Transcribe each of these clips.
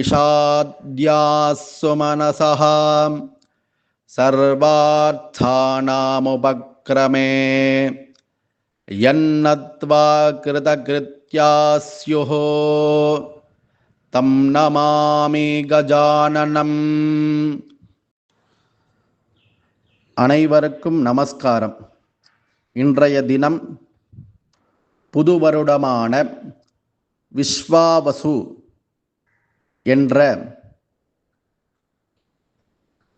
ईशाद्यास्सु मनसः सर्वार्थानामुपक्रमे यन्नत्वा कृतकृत्या स्युः तं नमामि கஜானனம் அனைவருக்கும் நமஸ்காரம் இன்றைய தினம் புது வருடமான விஸ்வாவசு என்ற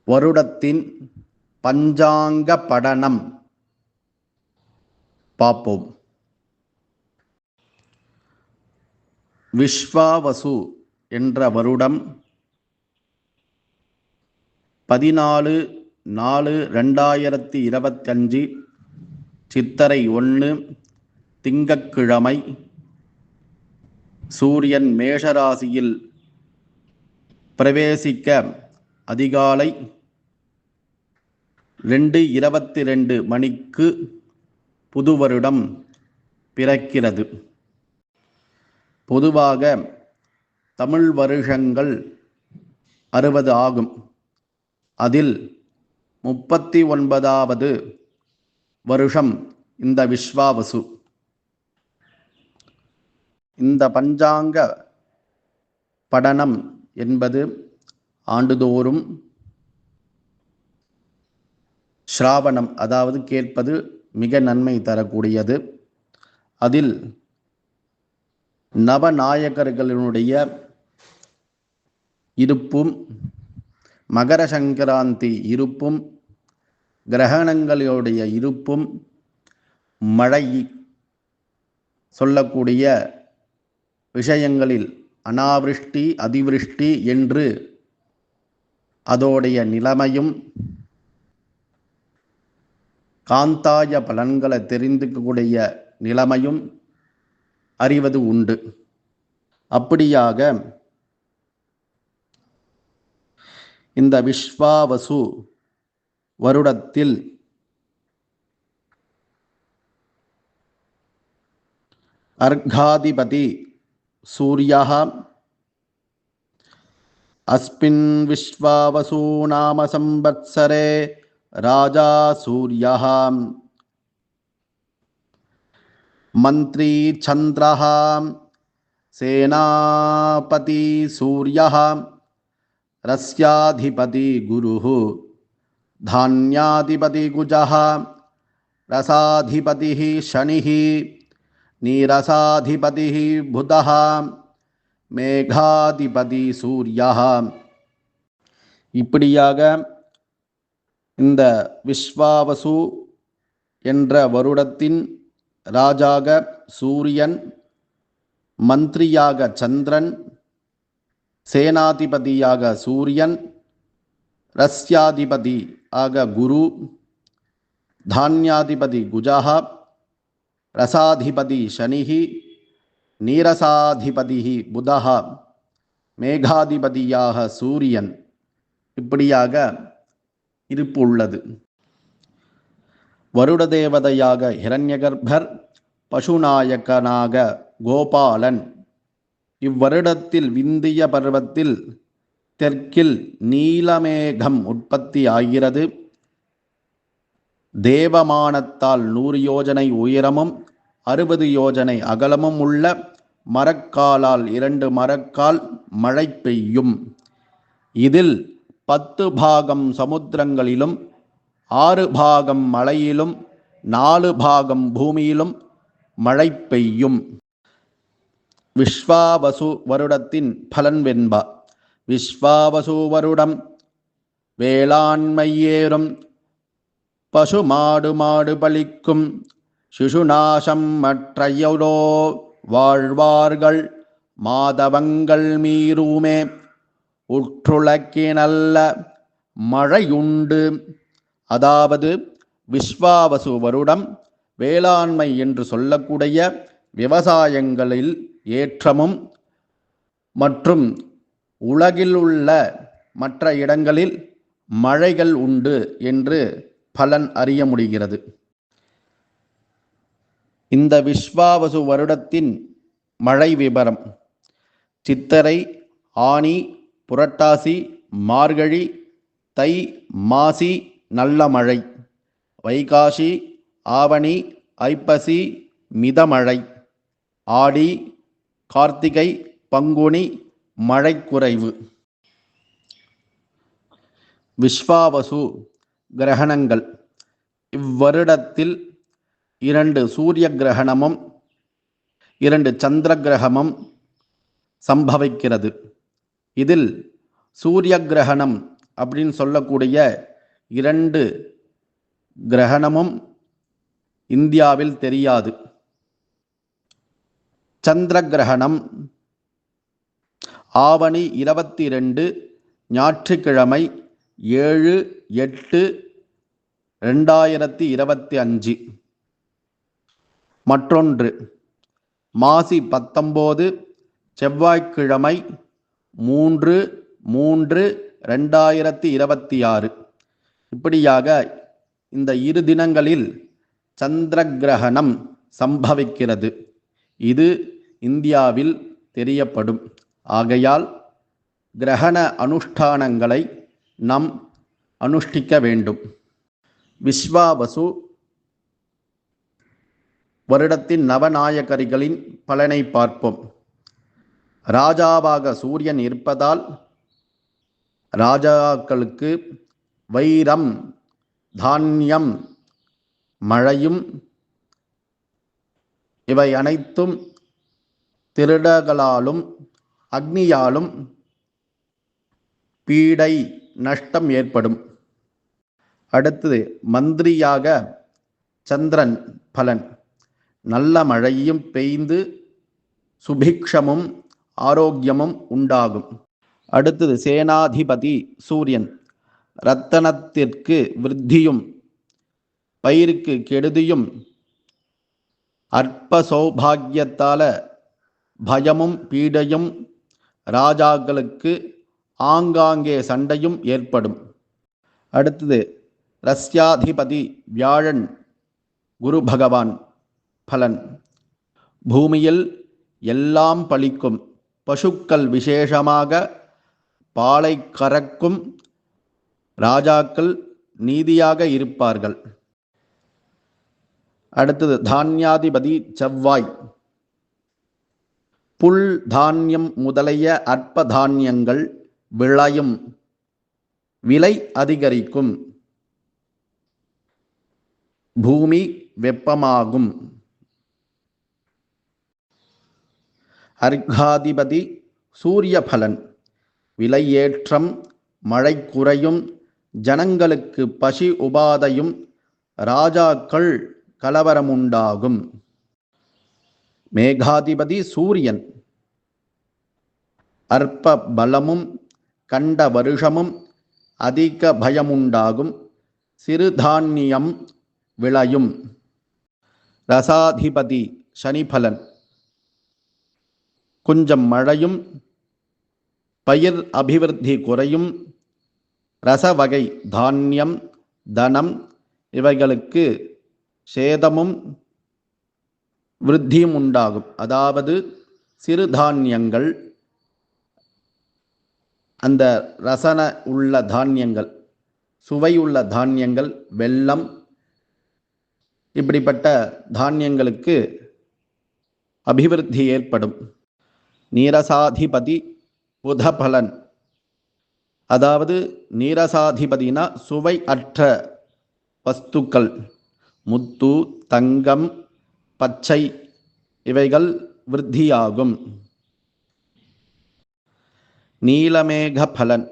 வருடத்தின் பஞ்சாங்க படனம். பார்ப்போம். விஸ்வாவசு என்ற வருடம் பதினாலு நாலு ரெண்டாயிரத்தி இருபத்தஞ்சு. சித்தரை ஒன்று திங்கக்கிழமை சூரியன் மேஷராசியில் பிரவேசிக்க அதிகாலை ரெண்டு இருபத்தி ரெண்டு மணிக்கு புது வருடம் பிறக்கிறது. பொதுவாக தமிழ் வருஷங்கள் அறுபது ஆகும். அதில் முப்பத்தி ஒன்பதாவது வருஷம் இந்த விஸ்வாவசு. இந்த பஞ்சாங்க படனம் என்பது ஆண்டுதோறும் ஸ்ராவணம் அதாவது கேட்பது மிக நன்மை தரக்கூடியது. அதில் நவநாயகர்களினுடைய இருப்பும் மகர சங்கராந்தி இருப்பும் கிரகணங்களுடைய இருப்பும் மழை சொல்லக்கூடிய விஷயங்களில் அனாவிருஷ்டி அதிவிருஷ்டி என்று அதோடைய நிலைமையும் காந்தாய பலன்களை தெரிந்துக்கக்கூடிய நிலைமையும் அறிவது உண்டு. அப்படியாக இந்த விஸ்வாவசு வருடத்தில் அர்காதிபதி सूर्यः। अस्मिन् विश्वावसु नाम संवत्सरे राजा सूर्यः। मन्त्री चन्द्रः सेनापति सूर्यः। रस्याधिपति गुरुः। धान्याधिपति कुजः रसाधिपतिः शनिः। நீரசாதிபதி புத மேகாதிபதி சூர்யா இப்படியாக இந்த விஸ்வாவசு என்ற வருடத்தின் ராஜாக சூரியன் மந்திரியாக சந்திரன் சேனாதிபதியாக சூரியன் ரஸ்யாதிபதி ஆக குரு தானியாதிபதி குஜா ரசாதிபதி சனிஹி நீரசாதிபதி புதா மேகாதிபதியாக சூரியன். இப்படியாக இருப்பு உள்ளது. வருட தேவதையாக ஹிரண்யகர்பர் பசுநாயக்கனாக கோபாலன். இவ்வருடத்தில் விந்திய பருவத்தில் தெற்கில் நீலமேகம் உற்பத்தி ஆகிறது. தேவமானத்தால் நூறு யோஜனை உயரமும் அறுபது யோஜனை அகலமும் உள்ள மரக்காலால் இரண்டு மரக்கால் மழை பெய்யும். இதில் பத்து பாகம் சமுத்திரங்களிலும் ஆறு பாகம் மலையிலும் நாலு பாகம் பூமியிலும் மழை பெய்யும். விஸ்வாவசு வருடத்தின் பலன் வெண்பா. விஸ்வாவசு வருடம் வேளாண்மையேறும் பசு மாடு மாடு பலிக்கும் சிசுநாசம் மற்றையோ வாழ்வார்கள் மாதவங்கள் மீறுமே. உற்றுளக்கினல்ல மழையுண்டு. அதாவது விஸ்வாவசு வருடம் வேளாண்மை என்று சொல்லக்கூடிய விவசாயங்களில் ஏற்றமும் மற்றும் உலகில் உள்ள மற்ற இடங்களில் மழைகள் உண்டு என்று பலன் அறிய முடிகிறது. இந்த விஸ்வாவசு வருடத்தின் மழை விபரம். சித்தரை ஆனி புரட்டாசி மார்கழி தை மாசி நல்ல மழை. வைகாசி ஆவணி ஐப்பசி மிதமழை. ஆடி கார்த்திகை பங்குனி மழை குறைவு விஸ்வாவசு கிரகணங்கள். இவ்வருடத்தில் இரண்டு சூரிய கிரகணமும் இரண்டு சந்திர கிரகமும் சம்பவிக்கிறது. இதில் சூரிய கிரகணம் அப்படின்னு சொல்லக்கூடிய இரண்டு கிரகணமும் இந்தியாவில் தெரியாது. சந்திர கிரகணம் ஆவணி இருபத்தி ரெண்டு ஞாயிற்றுக்கிழமை ஏழு எட்டு ரெண்டாயிரத்தி இருபத்தி அஞ்சு. மற்றொன்று மாசி பத்தொம்போது செவ்வாய்க்கிழமை மூன்று மூன்று ரெண்டாயிரத்தி இருபத்தி ஆறு. இப்படியாக இந்த இரு தினங்களில் சந்திர கிரகணம் சம்பவிக்கிறது. இது இந்தியாவில் தெரியப்படும். ஆகையால் கிரகண அனுஷ்டானங்களை நாம் அனுஷ்டிக்க வேண்டும். விஸ்வாவசு வருடத்தின் நவநாயகரிகளின் பலனை பார்ப்போம். ராஜாவாக சூரியன் இருப்பதால் ராஜாக்களுக்கு வைரம் தானியம் மழையும் இவை அனைத்தும் திருடர்களாலும் அக்னியாலும் பீடை நஷ்டம் ஏற்படும். அடுத்தது மந்திரியாக சந்திரன் பலன். நல்ல மழையும் பெய்ந்து சுபிக்ஷமும் ஆரோக்கியமும் உண்டாகும். அடுத்தது சேனாதிபதி சூரியன். ரத்தனத்திற்கு விருத்தியும் பயிருக்கு கெடுதியும் அற்ப சௌபாகியத்தால பயமும் பீடையும் ராஜாக்களுக்கு ஆங்காங்கே சண்டையும் ஏற்படும். அடுத்தது ரஸ்யாதிபதி வியாழன் குரு பகவான் பலன். பூமியில் எல்லாம் பழிக்கும் பசுக்கள் விசேஷமாக பாலை கறக்கும் ராஜாக்கள் நீதியாக இருப்பார்கள். அடுத்தது தானியாதிபதி செவ்வாய். புல் தானியம் முதலிய அற்ப தானியங்கள் விளையும். விலை அதிகரிக்கும். பூமி வெப்பமாகும். அர்காதிபதி சூரியபலன் விலையேற்றம் மழை குறையும் ஜனங்களுக்கு பசி உபாதையும் ராஜாக்கள் கலவரமுண்டாகும். மேகாதிபதி சூரியன் அற்ப பலமும் கண்ட வருஷமும் அதிக பயமுண்டாகும். சிறுதானியம் விளையும். ரசாதிபதி சனிபலன். கொஞ்சம் மழையும் பயிர் அபிவிருத்தி குறையும் ரசவகை தானியம் தனம் இவைகளுக்கு சேதமும் விருத்தியும் உண்டாகும். அதாவது சிறுதானியங்கள் அந்த ரசன உள்ள தானியங்கள் சுவையுள்ள தானியங்கள் வெள்ளம் இப்படிப்பட்ட தானியங்களுக்கு அபிவிருத்தி ஏற்படும். நீரசாதிபதி புதபலன் அதாவது நீரசாதிபதினா சுவை அற்ற வஸ்துக்கள். முத்து தங்கம் பச்சை இவைகள் விருத்தியாகும். நீலமேக பலன்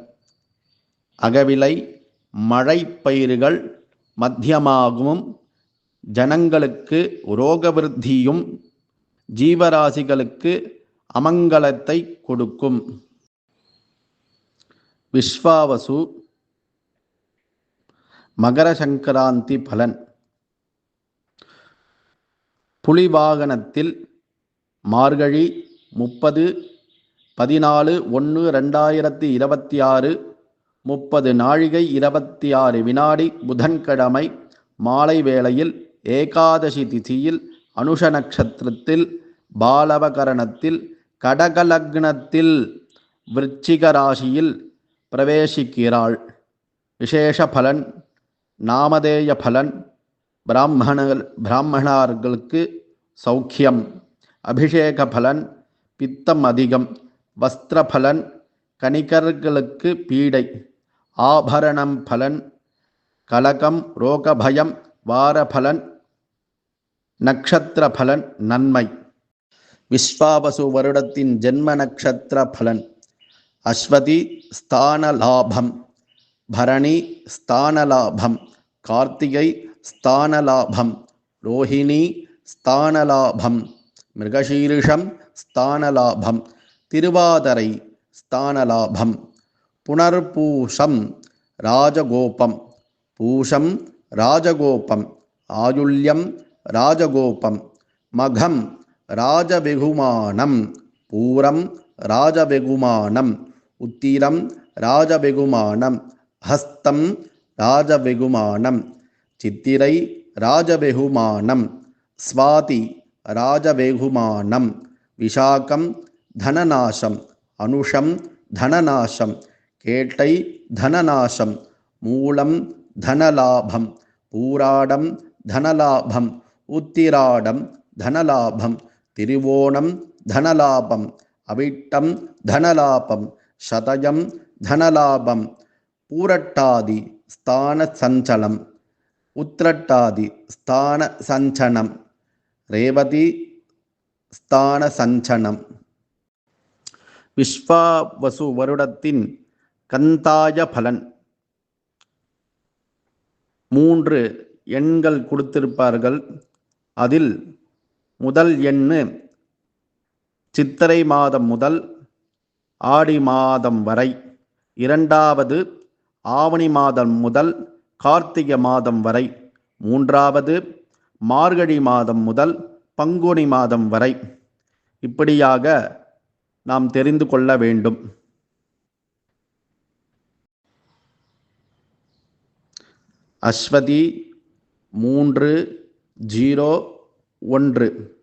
அகவிலை மழை பயிர்கள் மத்தியமாகவும் ஜனங்களுக்கு ரோகவிருத்தியும் ஜீவராசிகளுக்கு அமங்கலத்தை கொடுக்கும். விஸ்வாவசு மகர சங்கராந்தி பலன். புலிவாகனத்தில் மார்கழி முப்பது பதினாலு ஒன்று ரெண்டாயிரத்தி இருபத்தி ஆறு முப்பது நாழிகை இருபத்தி ஆறு வினாடி புதன்கிழமை மாலை வேளையில் ஏகாதசி திதியில் அனுஷ நட்சத்திரத்தில் பாலவகரணத்தில் கடகலக்னத்தில் விருச்சிக ராசியில் பிரவேசிக்கிறாள். விசேஷ பலன் நாமதேய பலன் பிராமணர்கள் பிராமணர்களுக்கு சௌக்கியம். அபிஷேக பலன் பித்தம் அதிகம். வஸ்திர பலன் கணிகர்களுக்கு பீடை. ஆபரணம் பலன் கலகம் ரோகபயம் வாரபலன் நக்ஷத்திர பலன் நன்மை. விஸ்வாபசு வருடத்தின் ஜென்ம நக்ஷத்திர பலன் அஸ்வதி ஸ்தான லாபம். பரணி ஸ்தான லாபம். கார்த்திகை ஸ்தான லாபம். ரோஹிணி ஸ்தான லாபம். மிருகசீரிஷம் ஸ்தான லாபம். திருவாதரை ஸ்தான லாபம். புனர்பூஷம் ராஜகோபம். பூஷம் ராஜகோபம். ஆயுள்யம் ராஜகோபம் மகம் ராஜவெகுமானம் பூரம் ராஜவெகுமானம் உத்திரம் ராஜவெகுமானம் ஹஸ்தம் ராஜவெகுமானம் சித்திரை ராஜவெகுமானம் ஸ்வாதி ராஜவெகுமானம் விஷாக்கம் தனநாசம் அனுஷம் தனநாசம் கேட்டை தனநாசம் மூலம் தனலாபம் பூராடம் தனலாபம் உத்திராடம் தனலாபம் திருவோணம் தனலாபம் அவிட்டம் தனலாபம் சதயம் தனலாபம் பூரட்டாதி ஸ்தான சஞ்சலம் உத்திரட்டாதி ஸ்தான சஞ்சனம் ரேவதி ஸ்தான சஞ்சனம். விஸ்வாவசு வருடத்தின் கந்தாய பலன். மூன்று எண்கள் கொடுத்திருப்பார்கள். அதில் முதல் எண்ணு சித்திரை மாதம் முதல் ஆடி மாதம் வரை. இரண்டாவது ஆவணி மாதம் முதல் கார்த்திகை மாதம் வரை. மூன்றாவது மார்கழி மாதம் முதல் பங்குனி மாதம் வரை. இப்படியாக நாம் தெரிந்து கொள்ள வேண்டும். அஸ்வதி மூன்று ஜீரோ ஒன்று.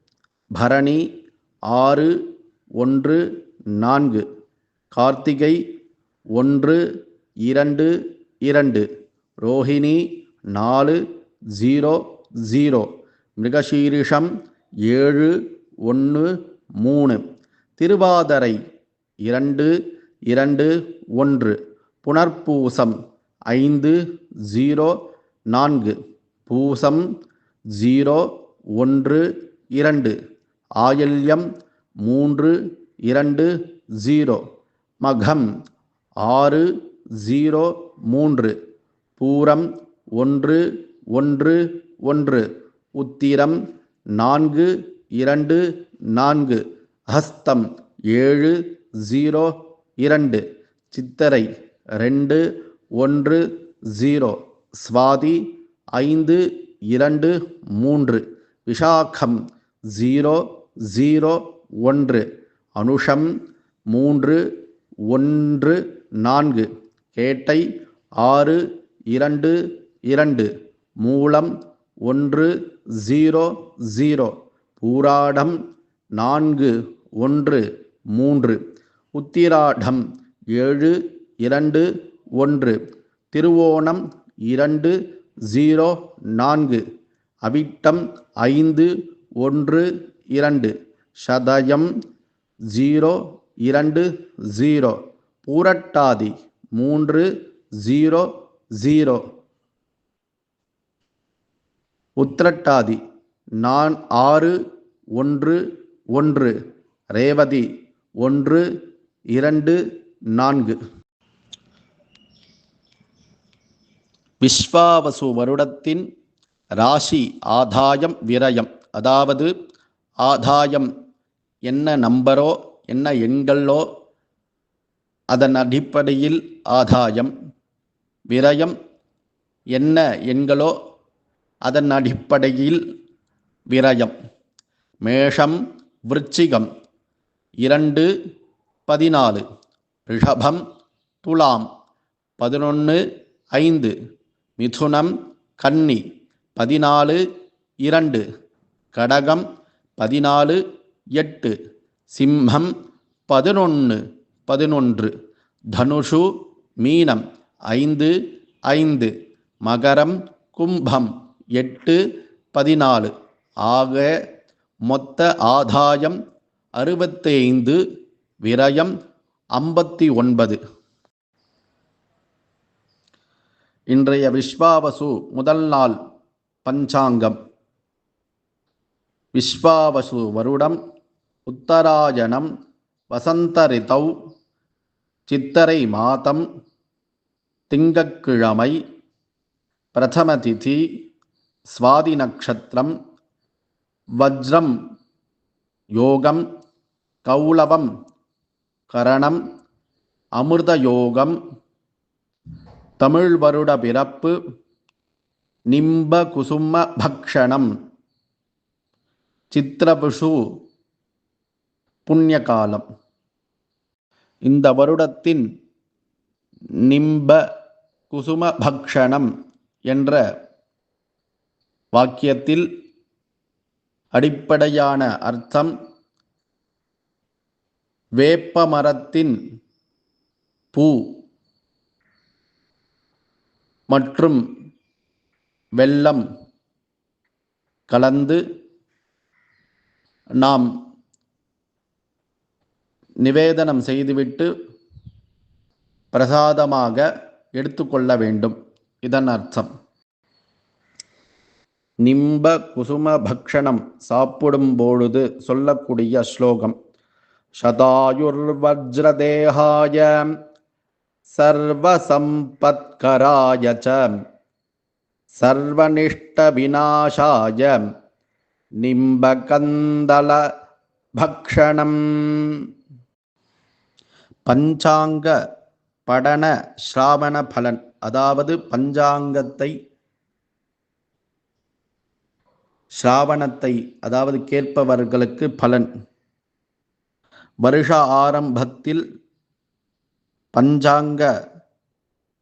பரணி ஆறு ஒன்று நான்கு. கார்த்திகை ஒன்று இரண்டு இரண்டு. ரோஹிணி நாலு ஜீரோ ஜீரோ. மிருகசீரிஷம் ஏழு ஒன்று மூணு. திருவாதரை இரண்டு இரண்டு ஒன்று. புனர்பூசம் ஐந்து ஜீரோ நான்கு. பூசம் ஜீரோ ஒன்று இரண்டு. ஆயல்யம் மூன்று இரண்டு ஜீரோ. மகம் ஆறு ஜீரோ மூன்று. பூரம் ஒன்று ஒன்று ஒன்று. உத்திரம் நான்கு இரண்டு நான்கு. ஹஸ்தம் ஏழு ஜீரோ இரண்டு. சித்தரை ரெண்டு ஒன்று ஜீரோ. ஸ்வாதி ஐந்து இரண்டு மூன்று. விஷாகம் ஜீரோ ஜீரோ ஒன்று. அனுஷம் மூன்று ஒன்று நான்கு. கேட்டை ஆறு இரண்டு இரண்டு. மூலம் ஒன்று ஜீரோ ஜீரோ. பூராடம் நான்கு ஒன்று மூன்று. உத்திராடம் ஏழு இரண்டு ஒன்று. திருவோணம் இரண்டு ஜீரோ நான்கு. அவிட்டம் ஐந்து ஒன்று இரண்டு. சதயம் ஜீரோ இரண்டு ஜீரோ. பூரட்டாதி மூன்று ஜீரோ ஜீரோ. உத்திரட்டாதி நான் ஆறு ஒன்று ஒன்று. ரேவதி ஒன்று இரண்டு நான்கு. விஸ்வாவசு வருடத்தின் ராசி ஆதாயம் விரயம். அதாவது ஆதாயம் என்ன நம்பரோ என்ன எண்களோ அதன் அடிப்படையில் ஆதாயம். விரயம் என்ன எண்களோ அதன் அடிப்படையில் விரயம். மேஷம் விருச்சிகம். இரண்டு பதினாலு. ரிஷபம் துலாம். பதினொன்று ஐந்து. மிதுனம் கன்னி பதினாலு இரண்டு. கடகம் பதினாலு எட்டு. சிம்மம் பதினொன்று பதினொன்று. தனுஷு மீனம் ஐந்து ஐந்து. மகரம் கும்பம் எட்டு பதினாலு. ஆக மொத்த ஆதாயம் அறுபத்தைந்து விரயம் ஐம்பத்தி ஒன்பது. இன்றைய விஸ்வாவசு முதல் நாள் பஞ்சாங்கம். விஸ்வாவசு வருடம் உத்தராயணம் வசந்த ரிதௌ சித்தரை மாதம் திங்கக்கிழமை பிரதம திதி சுவாதி நட்சத்திரம் வஜ்ரம் யோகம் கௌளவம் கரணம் அமிர்த யோகம் தமிழ் வருட பிறப்பு நிம்ப குசும பக்ஷணம் சித்திரபுஷு புண்ணியகாலம். இந்த வருடத்தின் நிம்ப குசும பக்ஷணம் என்ற வாக்கியத்தில் அடிப்படையான அர்த்தம் வேப்ப மரத்தின் பூ. மற்றும் வெள்ளம் கலந்து நாம் நிவேதனம் செய்துவிட்டு பிரசாதமாக எடுத்துக்கொள்ள வேண்டும். இதன் அர்த்தம். நிம்ப குசும பக்ஷணம் சாப்பிடும் பொழுது சொல்லக்கூடிய ஸ்லோகம். சதாயுர்வஜ்ரதேகாய சர்வசம்பத்கராய ச. சர்வனிஷ்டவிநாசாய நிம்பகந்தல பக்ஷணம். பஞ்சாங்க படன ஸ்ராவண பலன். அதாவது பஞ்சாங்கத்தை ஸ்ராவணத்தை அதாவது கேட்பவர்களுக்கு பலன். வருஷ ஆரம்பத்தில் பஞ்சாங்க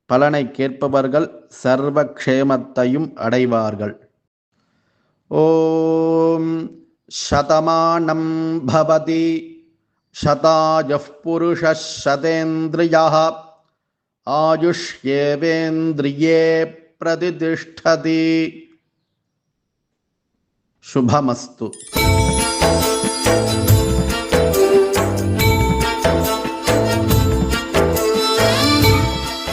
பலனை கேட்பவர்கள் சர்வக்ஷேமத்தையும் அடைவார்கள் ஓம் சதமானம் பவதி शतायः पुरुषः शतेन्द्रियः आयुष्येवेन्द्रिये प्रतितिष्ठति शुभमस्तु